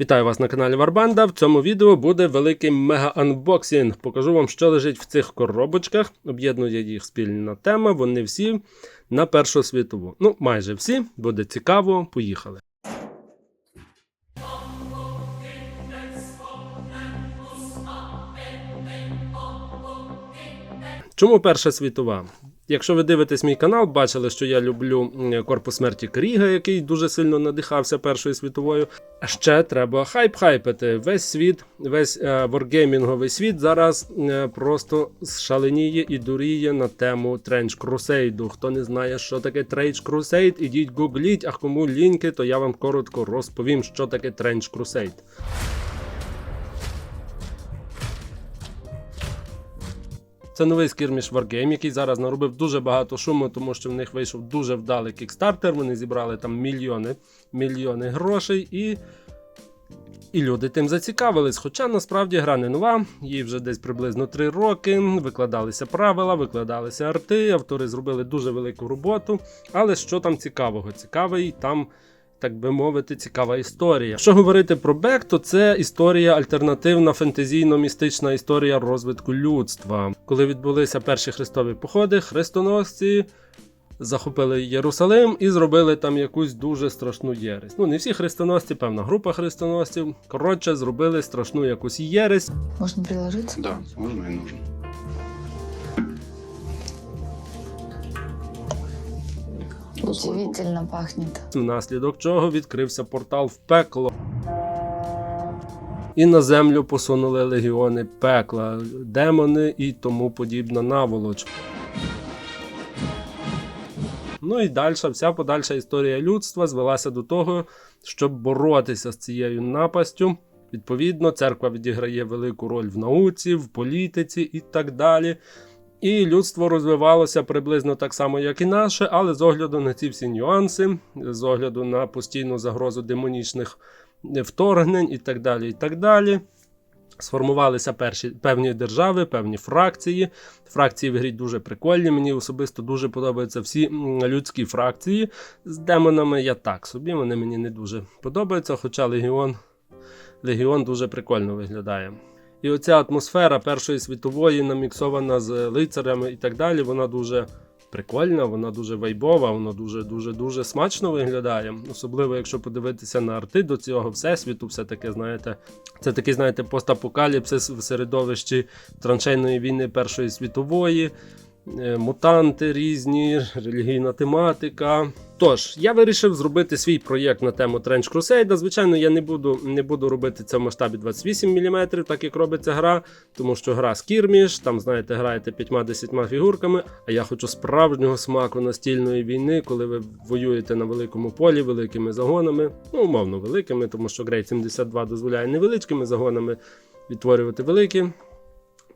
Вітаю вас на каналі Варбанда. В цьому відео буде великий мега-анбоксинг. Покажу вам, що лежить в цих коробочках. Об'єднує їх спільна тема. Вони всі на Першу світову. Ну, майже всі. Буде цікаво. Поїхали. Чому Перша світова? Якщо ви дивитесь мій канал, бачили, що я люблю корпус смерті Кріга, який дуже сильно надихався Першою світовою. Ще треба хайп-хайпити. Весь світ, весь е, воргеймінговий світ зараз е, просто шаленіє і дуріє на тему Тренч Крусейду. Хто не знає, що таке Тренч Крусейд, ідіть гугліть, а кому ліньки, то я вам коротко розповім, що таке Тренч Крусейд. Це новий скірміш Wargame, який зараз наробив дуже багато шуму, тому що в них вийшов дуже вдалий кікстартер. Вони зібрали там мільйони, мільйони грошей і. І люди тим зацікавились. Хоча насправді гра не нова, їй вже десь приблизно 3 роки. Викладалися правила, викладалися арти, автори зробили дуже велику роботу. Але що там цікавого? Цікавий там, так би мовити, цікава історія. Якщо говорити про Бек, то це історія альтернативна фентезійно-містична історія розвитку людства. Коли відбулися перші хрестові походи, хрестоносці захопили Єрусалим і зробили там якусь дуже страшну єресь. Ну, не всі хрестоносці, певна група хрестоносців. Коротше, зробили страшну якусь єресь. Можно приложиться? Да, можно и нужно. Удивительно пахнет. внаслідок чого відкрився портал в пекло. І на землю посунули легіони пекла, демони і тому подібна наволоч. Ну і далі, вся подальша історія людства звелася до того, щоб боротися з цією напастю. Відповідно, церква відіграє велику роль в науці, в політиці і так далі. І людство розвивалося приблизно так само, як і наше, але з огляду на ці всі нюанси, з огляду на постійну загрозу демонічних вторгнень і так далі. і так далі. Сформувалися перші певні держави, певні фракції. Фракції в грі дуже прикольні. Мені особисто дуже подобаються всі людські фракції. З демонами я так собі, вони мені не дуже подобаються, хоча Легіон, Легіон дуже прикольно виглядає. І оця атмосфера Першої світової, наміксована з лицарями і так далі, вона дуже прикольна, вона дуже вайбова, вона дуже дуже дуже смачно виглядає. Особливо, якщо подивитися на арти до цього всесвіту, все таке, знаєте, це такий, знаєте, постапокаліпсис в середовищі траншейної війни Першої світової. Е, Мутанти різні, релігійна тематика. Тож, я вирішив зробити свій проєкт на тему Trench Crusade. Звичайно, я не буду, не буду робити це в масштабі 28 мм, так як робиться гра, тому що гра скірміш, там, знаєте, граєте 5-10 фігурками. А я хочу справжнього смаку настільної війни, коли ви воюєте на великому полі, великими загонами, ну, умовно, великими, тому що Grade 72 дозволяє невеличкими загонами відтворювати великі.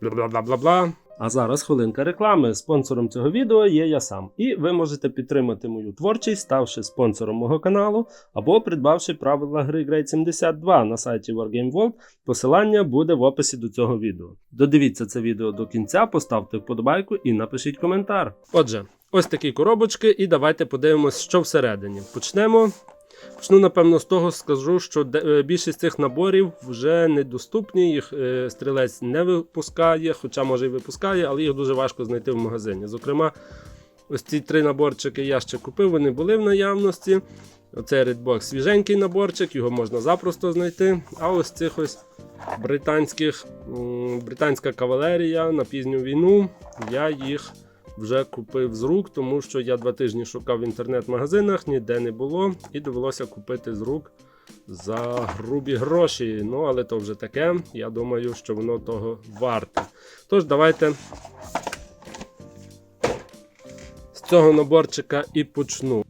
Бла-бла-бла-бла-бла. А зараз хвилинка реклами. Спонсором цього відео є я сам. І ви можете підтримати мою творчість, ставши спонсором мого каналу або придбавши правила гри Grade 72 на сайті Wargame World. Посилання буде в описі до цього відео. Додивіться це відео до кінця, поставте вподобайку і напишіть коментар. Отже, ось такі коробочки, і давайте подивимось, що всередині. Почнемо. Почну, напевно, з того скажу, що е, більшість цих наборів вже недоступні, їх е, стрілець не випускає, хоча може і випускає, але їх дуже важко знайти в магазині. Зокрема, ось ці три наборчики я ще купив, вони були в наявності. Оцей Redbox свіженький наборчик, його можна запросто знайти. А ось цих ось британських, британська кавалерія на пізню війну, я їх вже купив з рук, тому що я два тижні шукав в інтернет-магазинах, ніде не було, і довелося купити з рук за грубі гроші. Ну, але то вже таке. Я думаю, що воно того варте. Тож, давайте з цього наборчика і почну.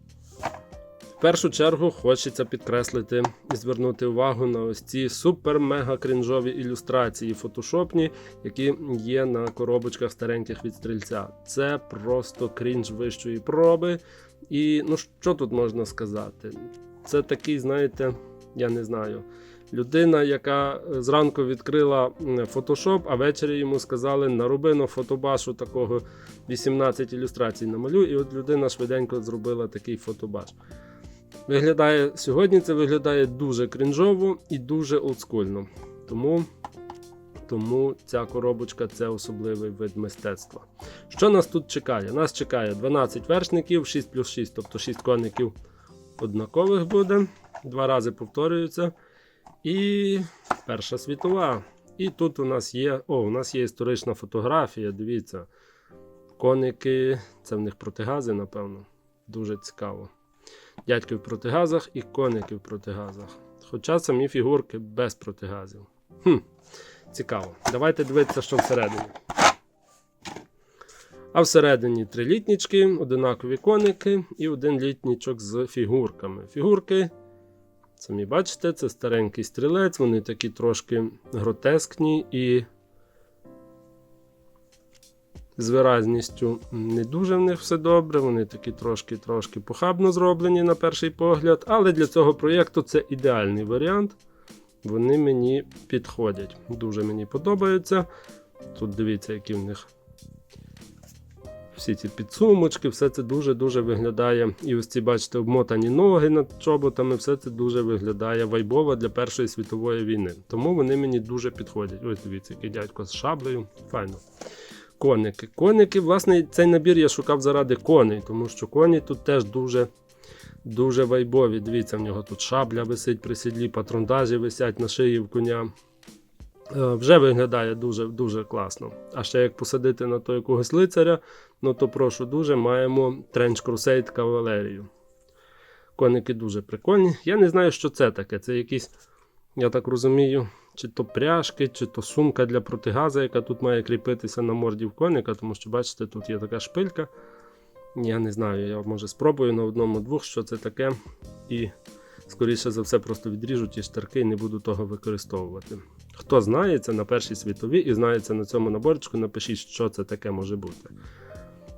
В першу чергу хочеться підкреслити і звернути увагу на ось ці супер-мега крінжові ілюстрації фотошопні, які є на коробочках стареньких від стрільця. Це просто крінж вищої проби. І ну що тут можна сказати? Це такий, знаєте, я не знаю. Людина, яка зранку відкрила фотошоп, а ввечері йому сказали, нароби на фотобашу такого 18 ілюстрацій намалюй, і от людина швиденько зробила такий фотобаш. Виглядає сьогодні це виглядає дуже крінжово і дуже олдскульно. Тому, тому ця коробочка це особливий вид мистецтва. Що нас тут чекає? Нас чекає 12 вершників, 6 плюс 6, тобто 6 коників однакових буде. Два рази повторюються. І Перша світова. І тут у нас є. О, у нас є історична фотографія. Дивіться. Коники, це в них протигази, напевно. Дуже цікаво. Дядьки в протигазах і коники в протигазах. Хоча самі фігурки без протигазів. Хм, Цікаво. Давайте дивитися, що всередині. А всередині три літнічки, одинакові коники і один літнічок з фігурками. Фігурки, самі бачите, це старенький стрілець, вони такі трошки гротескні і з виразністю не дуже в них все добре. Вони такі трошки-трошки похабно зроблені на перший погляд. Але для цього проєкту це ідеальний варіант. Вони мені підходять. Дуже мені подобаються. Тут дивіться, які в них всі ці підсумочки, все це дуже-дуже виглядає. І ось ці, бачите, обмотані ноги над чоботами, все це дуже виглядає вайбово для Першої світової війни. Тому вони мені дуже підходять. Ось дивіться, який дядько з шаблею. Файно. Коники. Коники, власне, цей набір я шукав заради коней, тому що коні тут теж дуже дуже вайбові. Дивіться, в нього тут шабля висить при сідлі, патрондажі висять на шиї в коня. Е, Вже виглядає дуже дуже класно. А ще як посадити на то якогось лицаря, ну то прошу дуже, маємо тренч крусейд кавалерію. Коники дуже прикольні. Я не знаю, що це таке. Це якісь, я так розумію, чи то пряжки, чи то сумка для протигаза, яка тут має кріпитися на морді в коника, тому що, бачите, тут є така шпилька. Я не знаю, я може спробую на одному-двох, що це таке. І, скоріше за все, просто відріжу ті штирки і не буду того використовувати. Хто знається на першій світовій і знається на цьому наборчику, напишіть, що це таке може бути.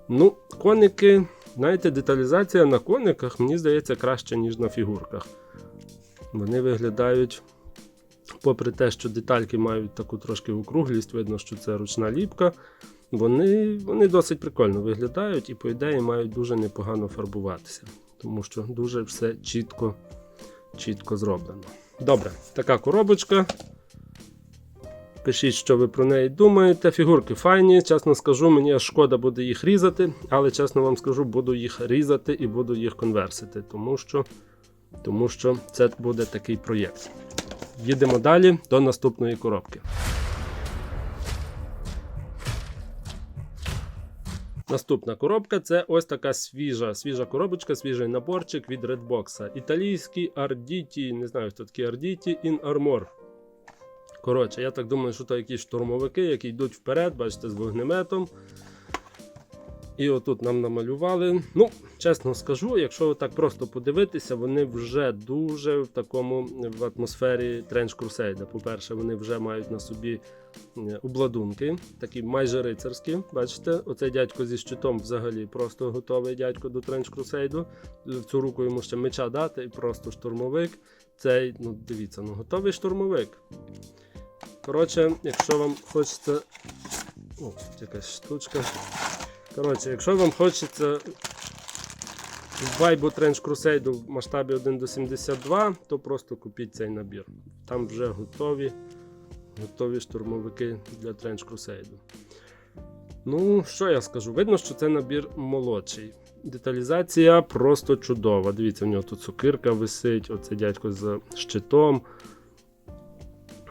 Ну, коники, знаєте, деталізація на кониках, мені здається, краще, ніж на фігурках. Вони виглядають, попри те, що детальки мають таку трошки округлість, видно, що це ручна ліпка. Вони, вони досить прикольно виглядають і, по ідеї, мають дуже непогано фарбуватися, тому що дуже все чітко, чітко зроблено. Добре, така коробочка. Пишіть, що ви про неї думаєте. Фігурки файні, чесно скажу, мені шкода буде їх різати, але чесно вам скажу, буду їх різати і буду їх конверсити, тому що, тому що це буде такий проєкт. Їдемо далі до наступної коробки. Наступна коробка це ось така свіжа, свіжа коробочка, свіжий наборчик від Redbox. Італійський Arditi, не знаю, хто такі Arditi in Armor. Коротше, я так думаю, що це якісь штурмовики, які йдуть вперед, бачите, з вогнеметом. І отут нам намалювали. Ну, чесно скажу, якщо так просто подивитися, вони вже дуже в такому в атмосфері тренч крусейда. По-перше, вони вже мають на собі обладунки, такі майже рицарські. Бачите, оцей дядько зі щитом взагалі просто готовий дядько до тренч крусейду. В цю руку йому ще меча дати і просто штурмовик. Цей, ну дивіться, ну готовий штурмовик. Коротше, якщо вам хочеться. О, якась штучка. Коротше, якщо вам хочеться вайбу Trench Crusade в масштабі 1 до 72, то просто купіть цей набір. Там вже готові готові штурмовики для Trench Crusade. Ну, що я скажу? Видно, що це набір молодший. Деталізація просто чудова. Дивіться, в нього тут цукирка висить, оце дядько з щитом.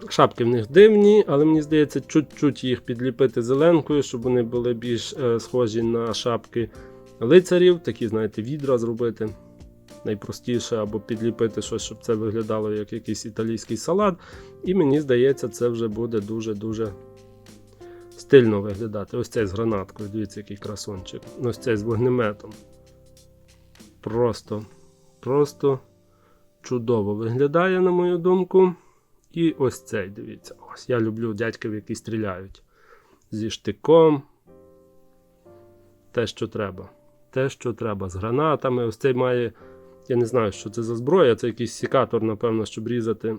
Шапки в них дивні, але мені здається, чуть-чуть їх підліпити зеленкою, щоб вони були більш е, схожі на шапки лицарів. Такі, знаєте, відра зробити. Найпростіше, або підліпити щось, щоб це виглядало як якийсь італійський салат. І мені здається, це вже буде дуже-дуже стильно виглядати. Ось цей з гранаткою, дивіться, який красончик. Ось цей з вогнеметом. Просто, просто чудово виглядає, на мою думку. І ось цей, дивіться. Ось я люблю дядьків, які стріляють. Зі штиком. Те, що треба. Те, що треба. З гранатами. Ось цей має. Я не знаю, що це за зброя. Це якийсь сікатор, напевно, щоб різати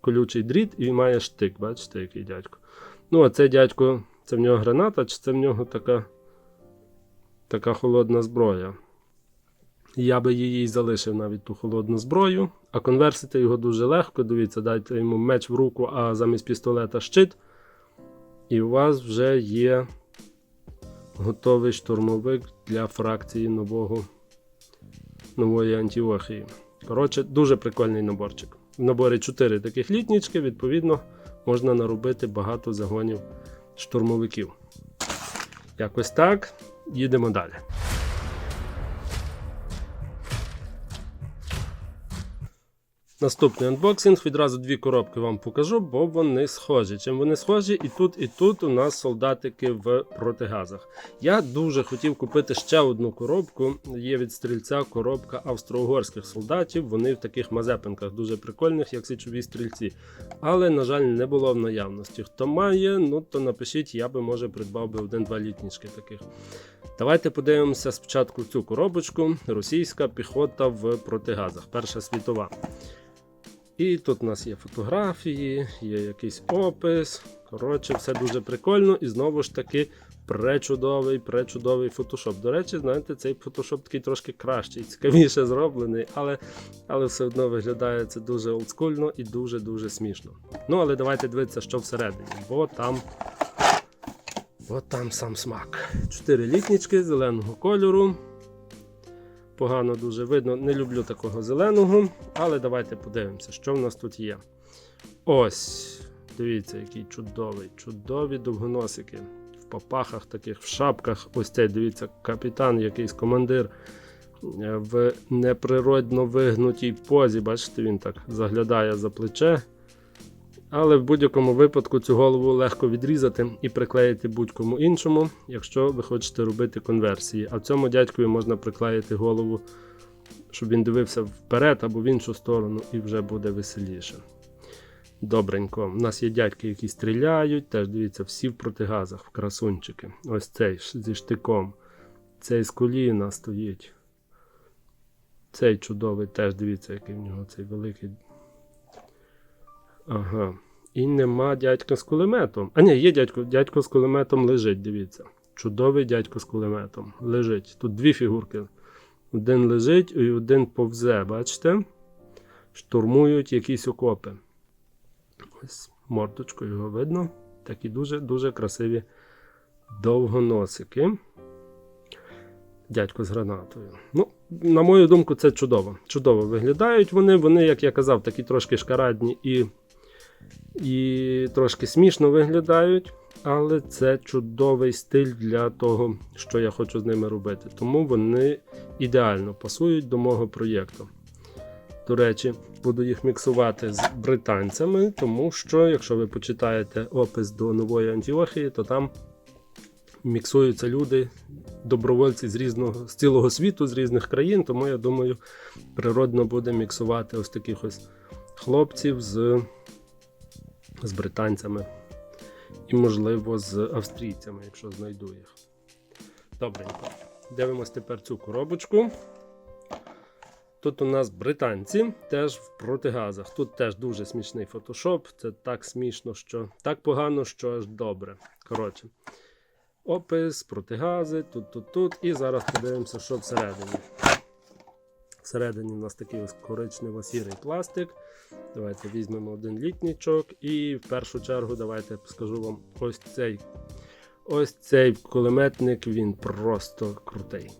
колючий дріт, і має штик. Бачите, який дядько. Ну, а цей дядько, це в нього граната, чи це в нього така, така холодна зброя. Я би її залишив навіть ту холодну зброю, а конверсити його дуже легко. Дивіться, дайте йому меч в руку, а замість пістолета щит. І у вас вже є готовий штурмовик для фракції нового, нової Антіохії. Коротше, дуже прикольний наборчик. В наборі 4 таких літнічки, відповідно, можна наробити багато загонів штурмовиків. Якось так. Їдемо далі. Наступний анбоксинг. Відразу дві коробки вам покажу, бо вони схожі. Чим вони схожі, і тут, і тут у нас солдатики в протигазах. Я дуже хотів купити ще одну коробку. Є від стрільця коробка австро-угорських солдатів. Вони в таких мазепинках дуже прикольних, як січові стрільці. Але, на жаль, не було в наявності. Хто має, ну то напишіть, я би може придбав би один-два літнічки таких. Давайте подивимося спочатку цю коробочку. Російська піхота в протигазах. Перша світова. І тут у нас є фотографії, є якийсь опис. Коротше, все дуже прикольно. І знову ж таки, пречудовий, пречудовий фотошоп. До речі, знаєте, цей фотошоп такий трошки кращий, цікавіше зроблений, але але все одно виглядає це дуже олдскульно і дуже-дуже смішно. Ну, але давайте дивитися, що всередині, бо там. Бо там сам смак. Чотири літнічки зеленого кольору. Погано дуже видно, не люблю такого зеленого, але давайте подивимося, що в нас тут є. Ось, дивіться, який чудовий, чудові довгоносики. В попахах таких, в шапках. Ось цей, дивіться, капітан, якийсь командир е, в неприродно вигнутій позі. Бачите, він так заглядає за плече. Але в будь-якому випадку цю голову легко відрізати і приклеїти будь-кому іншому, якщо ви хочете робити конверсії. А в цьому дядькові можна приклеїти голову, щоб він дивився вперед або в іншу сторону, і вже буде веселіше. Добренько. У нас є дядьки, які стріляють. Теж дивіться, всі в протигазах, в красунчики. Ось цей зі штиком. Цей з коліна стоїть. Цей чудовий, теж дивіться, який в нього цей великий. Ага. І нема дядька з кулеметом. А ні, є дядько. Дядько з кулеметом лежить, дивіться. Чудовий дядько з кулеметом. Лежить. Тут дві фігурки. Один лежить і один повзе, бачите? Штурмують якісь окопи. Ось мордочку його видно. Такі дуже-дуже красиві довгоносики. Дядько з гранатою. Ну, на мою думку, це чудово. Чудово виглядають вони. Вони, як я казав, такі трошки шкарадні і і трошки смішно виглядають, але це чудовий стиль для того, що я хочу з ними робити. Тому вони ідеально пасують до мого проєкту. До речі, буду їх міксувати з британцями, тому що, якщо ви почитаєте опис до нової Антіохії, то там міксуються люди, добровольці з різного з цілого світу, з різних країн. Тому я думаю, природно буде міксувати ось таких ось хлопців з з британцями і, можливо, з австрійцями, якщо знайду їх. Добренько. Дивимось тепер цю коробочку. Тут у нас британці теж в протигазах. Тут теж дуже смішний фотошоп. Це так смішно, що так погано, що аж добре. Коротше, опис, протигази, тут, тут, тут. І зараз подивимося, що всередині. Всередині у нас такий коричнево-сірий пластик. Давайте візьмемо один літнічок. І в першу чергу, давайте скажу вам ось цей ось цей кулеметник, він просто крутий.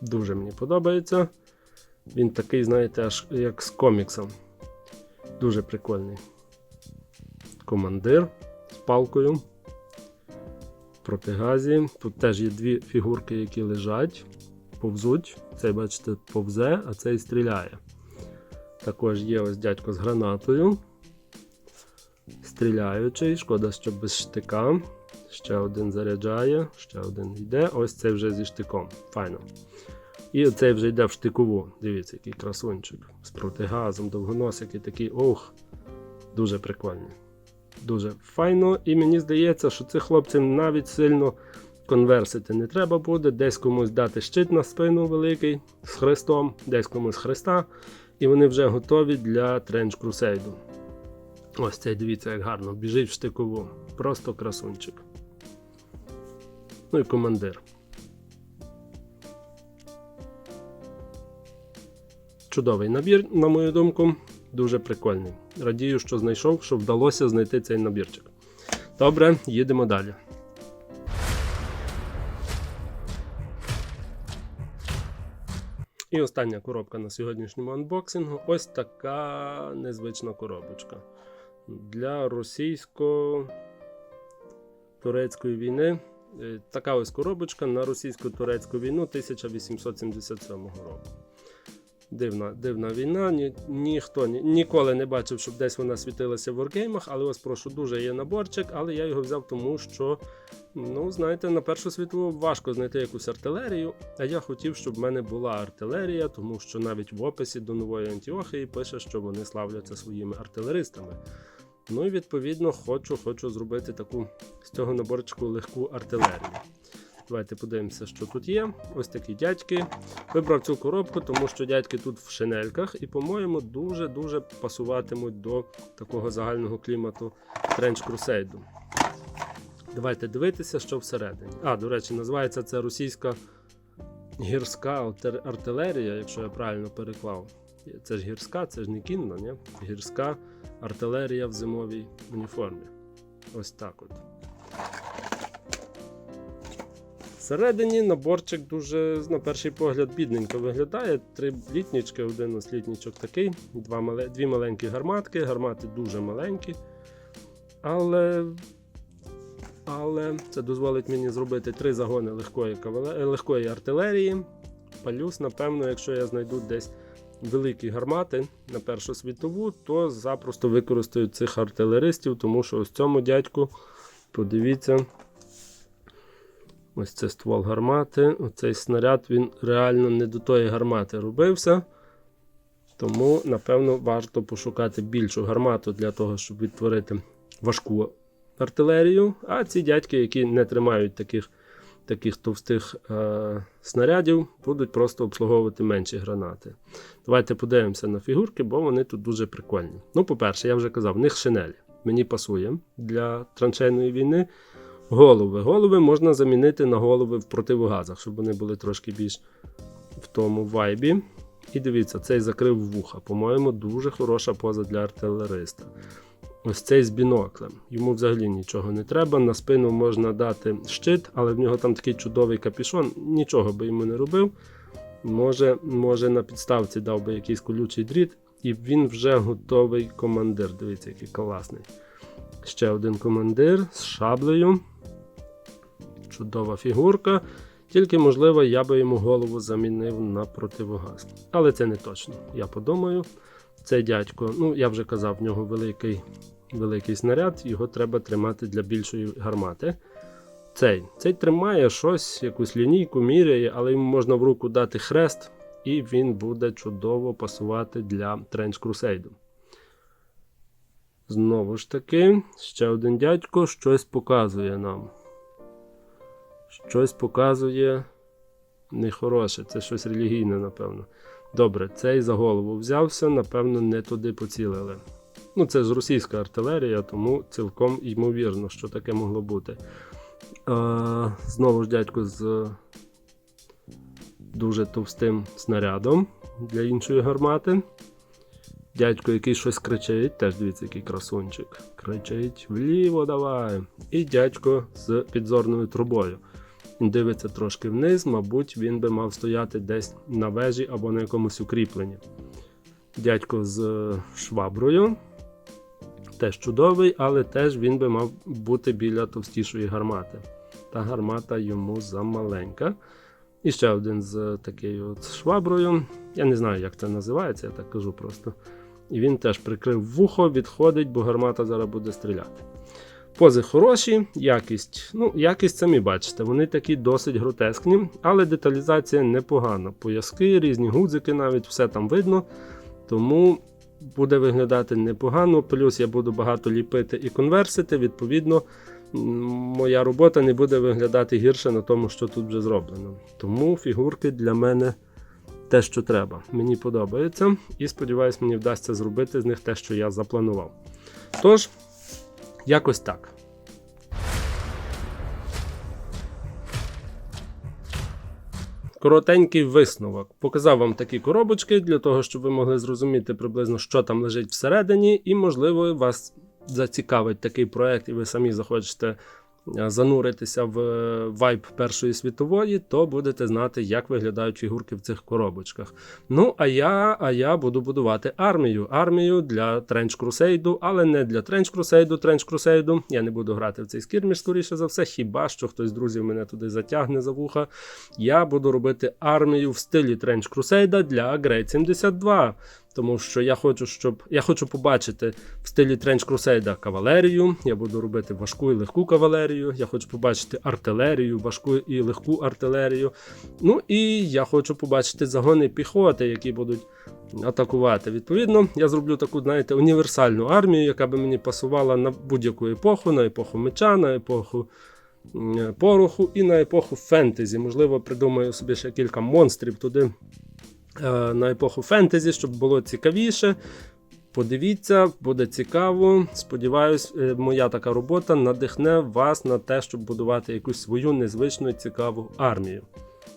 Дуже мені подобається. Він такий, знаєте, аж як з коміксом. Дуже прикольний. Командир з палкою. В протигазі. Тут теж є дві фігурки, які лежать, повзуть. Цей, бачите, повзе, а цей стріляє. Також є ось дядько з гранатою. Стріляючий, шкода, що без штика. Ще один заряджає, ще один йде. Ось цей вже зі штиком. Файно. І оцей вже йде в штикову. Дивіться, який красунчик. З протигазом, довгоносики такий. Ох, дуже прикольний. Дуже файно. І мені здається, що цих хлопців навіть сильно конверсити не треба буде. Десь комусь дати щит на спину великий з хрестом, десь комусь хреста. І вони вже готові для тренч крусейду. Ось цей дивіться, як гарно біжить в штикову. Просто красунчик. Ну і командир. Чудовий набір, на мою думку, дуже прикольний. Радію, що знайшов, що вдалося знайти цей набірчик. Добре, їдемо далі. І остання коробка на сьогоднішньому анбоксингу ось така незвична коробочка. Для російсько-турецької війни. Е, Така ось коробочка на російсько-турецьку війну 1877 року. Дивна, дивна війна. Ні, ніхто ні, ніколи не бачив, щоб десь вона світилася в воргеймах, але ось прошу дуже є наборчик, але я його взяв тому, що, ну, знаєте, на Першу світову важко знайти якусь артилерію. А я хотів, щоб в мене була артилерія, тому що навіть в описі до нової Антіохії пише, що вони славляться своїми артилеристами. Ну і відповідно хочу, хочу зробити таку з цього наборчику легку артилерію. Давайте подивимося, що тут є. Ось такі дядьки. Вибрав цю коробку, тому що дядьки тут в шинельках, і, по-моєму, дуже-дуже пасуватимуть до такого загального клімату Trench Crusade. Давайте дивитися, що всередині. А, до речі, називається це російська гірська артилерія, якщо я правильно переклав. Це ж гірська, це ж не кінна, ні? Гірська артилерія в зимовій уніформі. Ось так от. Всередині наборчик дуже, на перший погляд, бідненько виглядає. Три літнічки, один ось літнічок такий, два дві маленькі гарматки. Гармати дуже маленькі. Але, але це дозволить мені зробити три загони легкої, е, легкої артилерії. Плюс, напевно, якщо я знайду десь великі гармати на Першу світову, то запросто використаю цих артилеристів, тому що ось цьому дядьку, подивіться, ось це ствол гармати. Оцей снаряд він реально не до тої гармати робився. Тому, напевно, варто пошукати більшу гармату для того, щоб відтворити важку артилерію. А ці дядьки, які не тримають таких таких товстих е, снарядів, будуть просто обслуговувати менші гранати. Давайте подивимося на фігурки, бо вони тут дуже прикольні. Ну, по-перше, я вже казав, в них шинелі. Мені пасує для траншейної війни. Голови. Голови можна замінити на голови в противогазах, щоб вони були трошки більш в тому вайбі. І дивіться, цей закрив вуха. По-моєму, дуже хороша поза для артилериста. Ось цей з біноклем. Йому взагалі нічого не треба. На спину можна дати щит, але в нього там такий чудовий капюшон, нічого би йому не робив. Може, може на підставці дав би якийсь колючий дріт, і він вже готовий командир. Дивіться, який класний. Ще один командир з шаблею. Чудова фігурка. Тільки, можливо, я би йому голову замінив на противогаз. Але це не точно. Я подумаю. Цей дядько, ну я вже казав, в нього великий, великий снаряд, його треба тримати для більшої гармати. Цей цей тримає щось, якусь лінійку міряє, але йому можна в руку дати хрест, і він буде чудово пасувати для Trench Crusade. Знову ж таки, ще один дядько щось показує нам. Щось показує нехороше, це щось релігійне, напевно. Добре, цей за голову взявся, напевно, не туди поцілили. Ну, це ж російська артилерія, тому цілком ймовірно, що таке могло бути. А, знову ж дядько з дуже товстим снарядом для іншої гармати. Дядько, який щось кричить, теж дивіться, який красунчик. Кричить вліво давай. І дядько з підзорною трубою. Дивиться трошки вниз, мабуть, він би мав стояти десь на вежі або на якомусь укріпленні. Дядько з шваброю. Теж чудовий, але теж він би мав бути біля товстішої гармати. Та гармата йому замаленька. І ще один з такою от шваброю. Я не знаю, як це називається, я так кажу просто. І він теж прикрив вухо, відходить, бо гармата зараз буде стріляти. Пози хороші, якість. Ну, якість самі бачите, вони такі досить гротескні, але деталізація непогана. Пояски, різні гудзики, навіть все там видно. Тому буде виглядати непогано. Плюс я буду багато ліпити і конверсити. Відповідно, моя робота не буде виглядати гірше на тому, що тут вже зроблено. Тому фігурки для мене те, що треба. Мені подобається, і сподіваюсь, мені вдасться зробити з них те, що я запланував. Тож. Якось так. коротенький висновок. Показав вам такі коробочки для того, щоб ви могли зрозуміти приблизно, що там лежить всередині, і, можливо, вас зацікавить такий проект, і ви самі захочете зануритися в е, вайб Першої світової, то будете знати, як виглядають фігурки в цих коробочках. Ну, а я, а я буду будувати армію. Армію для Тренч Крусейду, але не для Тренч Крусейду, Тренч Крусейду. Я не буду грати в цей скірміш, скоріше за все, хіба що хтось з друзів мене туди затягне за вуха. Я буду робити армію в стилі Тренч Крусейда для Great 72. Тому що я хочу, щоб я хочу побачити в стилі Тренч Крусейда кавалерію. Я буду робити важку і легку кавалерію. Я хочу побачити артилерію, важку і легку артилерію. Ну і я хочу побачити загони піхоти, які будуть атакувати. Відповідно, я зроблю таку, знаєте, універсальну армію, яка би мені пасувала на будь-яку епоху, на епоху меча, на епоху пороху і на епоху фентезі. Можливо, придумаю собі ще кілька монстрів туди на епоху фентезі, щоб було цікавіше. Подивіться, буде цікаво. Сподіваюсь, е, моя така робота надихне вас на те, щоб будувати якусь свою незвичну і цікаву армію.